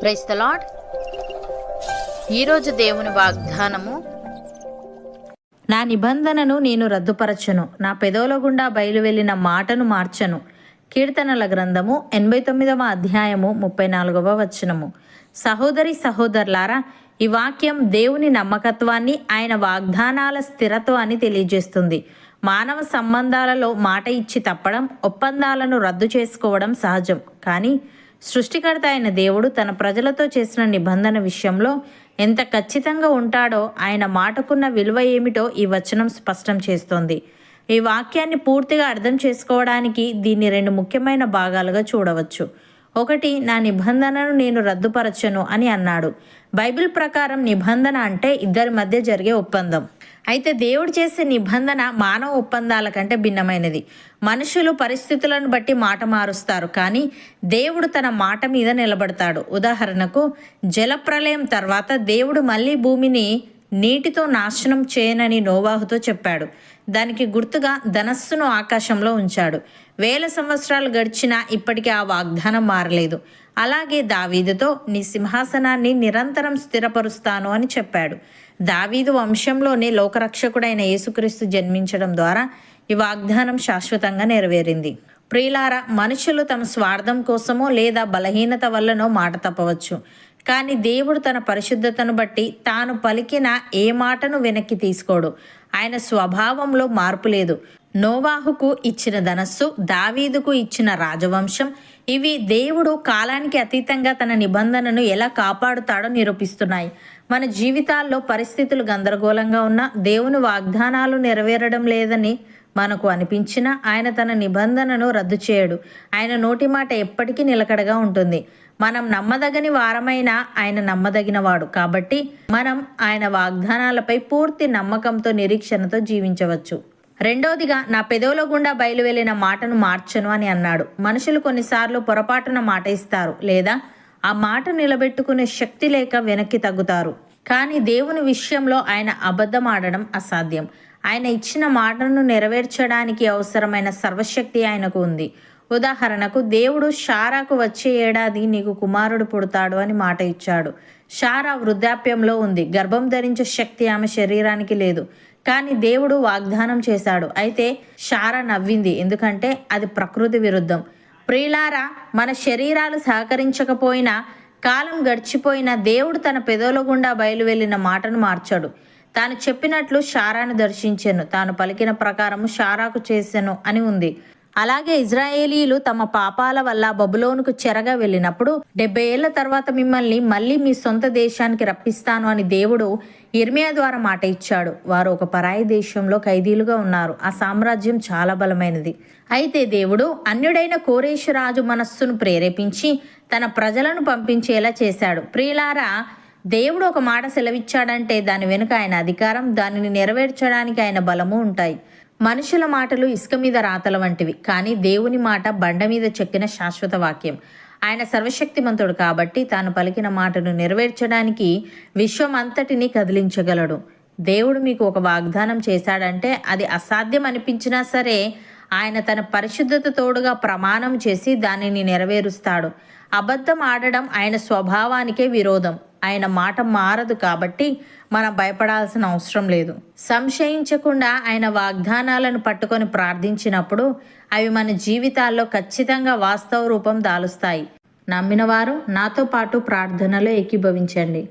Price the lord ఈరోజు దేవుని వాగ్దానము నా నిబంధనను నేను రద్దుపరచను. నా పెదవుల గుండా బయలు వెళ్ళిన మాటను మార్చను. కీర్తనల గ్రంథము ఎనభై తొమ్మిదవ అధ్యాయము ముప్పై నాలుగవ వచనము. సహోదరి సహోదరులారా ఈ వాక్యం దేవుని నమ్మకత్వాన్ని ఆయన వాగ్దానాల స్థిరత్వాన్ని తెలియజేస్తుంది. మానవ సంబంధాలలో మాట ఇచ్చి తప్పడం ఒప్పందాలను రద్దు చేసుకోవడం సహజం. కానీ సృష్టికర్త అయిన దేవుడు తన ప్రజలతో చేసిన నిబంధన విషయంలో ఎంత ఖచ్చితంగా ఉంటాడో ఆయన మాటకున్న విలువ ఏమిటో ఈ వచనం స్పష్టం చేస్తోంది. ఈ వాక్యాన్ని పూర్తిగా అర్థం చేసుకోవడానికి దీన్ని రెండు ముఖ్యమైన భాగాలుగా చూడవచ్చు. ఒకటి నా నిబంధనను నేను రద్దుపరచను అని అన్నాడు. బైబిల్ ప్రకారం నిబంధన అంటే ఇద్దరి మధ్య జరిగే ఒప్పందం. అయితే దేవుడు చేసే నిబంధన మానవ ఒప్పందాల కంటే భిన్నమైనది. మనుషులు పరిస్థితులను బట్టి మాట మారుస్తారు కానీ దేవుడు తన మాట మీద నిలబడతాడు. ఉదాహరణకు జలప్రలయం తర్వాత దేవుడు మళ్ళీ భూమిని నీటితో నాశనం చేయనని నోవాహుతో చెప్పాడు. దానికి గుర్తుగా ధనస్సును ఆకాశంలో ఉంచాడు. వేల సంవత్సరాలు గడిచినా ఇప్పటికీ ఆ వాగ్దానం మారలేదు. అలాగే దావీదుతో నీ సింహాసనాన్ని నిరంతరం స్థిరపరుస్తాను అని చెప్పాడు. దావీదు వంశంలోనే లోకరక్షకుడైన యేసుక్రీస్తు జన్మించడం ద్వారా ఈ వాగ్దానం శాశ్వతంగా నెరవేరింది. ప్రియులార మనుషులు తమ స్వార్థం కోసమో లేదా బలహీనత వల్లనో మాట తప్పవచ్చు. కానీ దేవుడు తన పరిశుద్ధతను బట్టి తాను పలికిన ఏ మాటను వెనక్కి తీసుకోడు. ఆయన స్వభావంలో మార్పు లేదు. నోవాహుకు ఇచ్చిన ధనస్సు దావీదుకు ఇచ్చిన రాజవంశం ఇవి దేవుడు కాలానికి అతీతంగా తన నిబంధనను ఎలా కాపాడుతాడో నిరూపిస్తున్నాయి. మన జీవితాల్లో పరిస్థితులు గందరగోళంగా ఉన్నా దేవుని వాగ్దానాలు నెరవేరడం లేదని మనకు అనిపించినా ఆయన తన నిబంధనను రద్దు చేయడు. ఆయన నోటి మాట ఎప్పటికీ నిలకడగా ఉంటుంది. మనం నమ్మదగని వారమైన ఆయన నమ్మదగినవాడు. కాబట్టి మనం ఆయన వాగ్దానాలపై పూర్తి నమ్మకంతో నిరీక్షణతో జీవించవచ్చు. రెండోదిగా నా పెదవుల గుండా బయలు వెళ్ళిన మాటను మార్చను అని అన్నాడు. మనుషులు కొన్నిసార్లు పొరపాటున మాట ఇస్తారు లేదా ఆ మాట నిలబెట్టుకునే శక్తి లేక వెనక్కి తగ్గుతారు. కానీ దేవుని విషయంలో ఆయన అబద్ధం ఆడడం అసాధ్యం. ఆయన ఇచ్చిన మాటను నెరవేర్చడానికి అవసరమైన సర్వశక్తి ఆయనకు ఉంది. ఉదాహరణకు దేవుడు షారాకు వచ్చే ఏడాది నీకు కుమారుడు పుడతాడు అని మాట ఇచ్చాడు. షారా వృద్ధాప్యంలో ఉంది. గర్భం ధరించే శక్తి ఆమె శరీరానికి లేదు. కానీ దేవుడు వాగ్దానం చేశాడు. అయితే షారా నవ్వింది. ఎందుకంటే అది ప్రకృతి విరుద్ధం. ప్రియులారా మన శరీరాలు సహకరించకపోయినా కాలం గడిచిపోయిన దేవుడు తన పెదవుల గుండా బయలు వెళ్ళిన మాటను మార్చాడు. తాను చెప్పినట్లు షారాను దర్శించాను. తాను పలికిన ప్రకారము షారాకు చేసెను అని ఉంది. అలాగే ఇజ్రాయేలీలు తమ పాపాల వల్ల బబులోనుకు చెరగా వెళ్ళినప్పుడు డెబ్బై ఏళ్ళ తర్వాత మిమ్మల్ని మళ్ళీ మీ సొంత దేశానికి రప్పిస్తాను అని దేవుడు ఇర్మియా ద్వారా మాట ఇచ్చాడు. వారు ఒక పరాయి దేశంలో ఖైదీలుగా ఉన్నారు. ఆ సామ్రాజ్యం చాలా బలమైనది. అయితే దేవుడు అన్యుడైన కోరేశ్వరాజు మనస్సును ప్రేరేపించి తన ప్రజలను పంపించేలా చేశాడు. ప్రియులారా దేవుడు ఒక మాట సెలవిచ్చాడంటే దాని వెనుక ఆయన అధికారం దానిని నెరవేర్చడానికి ఆయన బలము ఉంటాయి. మనుషుల మాటలు ఇసుక మీద రాతల వంటివి కానీ దేవుని మాట బండ మీద చెక్కిన శాశ్వత వాక్యం. ఆయన సర్వశక్తిమంతుడు కాబట్టి తాను పలికిన మాటను నెరవేర్చడానికి విశ్వం అంతటిని కదిలించగలడు. దేవుడు మీకు ఒక వాగ్దానం చేశాడంటే అది అసాధ్యం అనిపించినా సరే ఆయన తన పరిశుద్ధత తోడుగా ప్రమాణం చేసి దానిని నెరవేరుస్తాడు. అబద్ధం ఆడడం ఆయన స్వభావానికే విరోధం. ఆయన మాట మారదు కాబట్టి మనం భయపడాల్సిన అవసరం లేదు. సంశయించకుండా ఆయన వాగ్దానాలను పట్టుకొని ప్రార్థించినప్పుడు అవి మన జీవితాల్లో ఖచ్చితంగా వాస్తవ రూపం దాలుస్తాయి. నమ్మినవారు నాతో పాటు ప్రార్థనలో ఏకీభవించండి.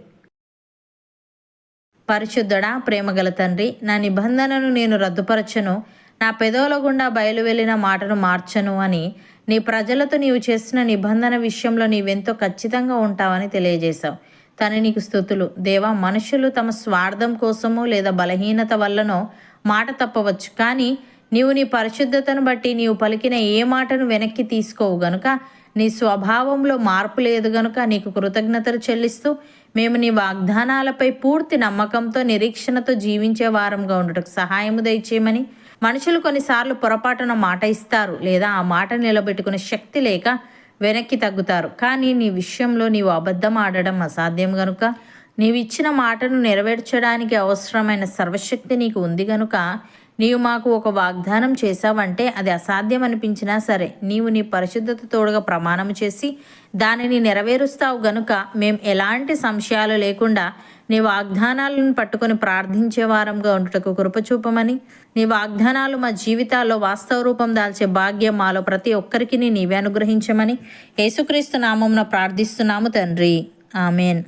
పరిశుద్ధుడా ప్రేమగల తండ్రి నా నిబంధనను నేను రద్దుపరచను. నా పెదవుల గుండా బయలు వెళ్ళిన మాటను మార్చను అని నీ ప్రజలతో నీవు చేసిన నిబంధన విషయంలో నీవెంతో ఖచ్చితంగా ఉంటావని తెలియజేశావు. తను నీకు స్థుతులు దేవా మనుషులు తమ స్వార్థం కోసమో లేదా బలహీనత వల్లనో మాట తప్పవచ్చు. కానీ నీవు నీ పరిశుద్ధతను బట్టి నీవు పలికిన ఏ మాటను వెనక్కి తీసుకోవు గనుక నీ స్వభావంలో మార్పు లేదు గనుక నీకు కృతజ్ఞతలు చెల్లిస్తూ మేము నీ వాగ్దానాలపై పూర్తి నమ్మకంతో నిరీక్షణతో జీవించే వారంగా ఉండటకు సహాయము దయచేయమని మనుషులు కొన్నిసార్లు పొరపాటున మాట ఇస్తారు లేదా ఆ మాట నిలబెట్టుకునే శక్తి లేక వెనక్కి తగ్గుతారు. కానీ నీ విషయంలో నీవు అబద్ధం ఆడడం అసాధ్యం గనుక. నీవిచ్చిన మాటను నెరవేర్చడానికి అవసరమైన సర్వశక్తి నీకు ఉంది గనుక నీవు మాకు ఒక వాగ్దానం చేశావంటే అది అసాధ్యం అనిపించినా సరే నీవు నీ పరిశుద్ధత తోడుగా ప్రమాణం చేసి దానిని నెరవేరుస్తావు గనుక మేము ఎలాంటి సంశయాలు లేకుండా నీ వాగ్దానాలను పట్టుకొని ప్రార్థించే వారంగా ఉండుటకు కృపచూపమని నీ వాగ్దానాలు మా జీవితాల్లో వాస్తవ రూపం దాల్చే భాగ్యం మాలో ప్రతి ఒక్కరికి నీవే అనుగ్రహించమని యేసుక్రీస్తు నామంన ప్రార్థిస్తున్నాము తండ్రి. ఆమెన్.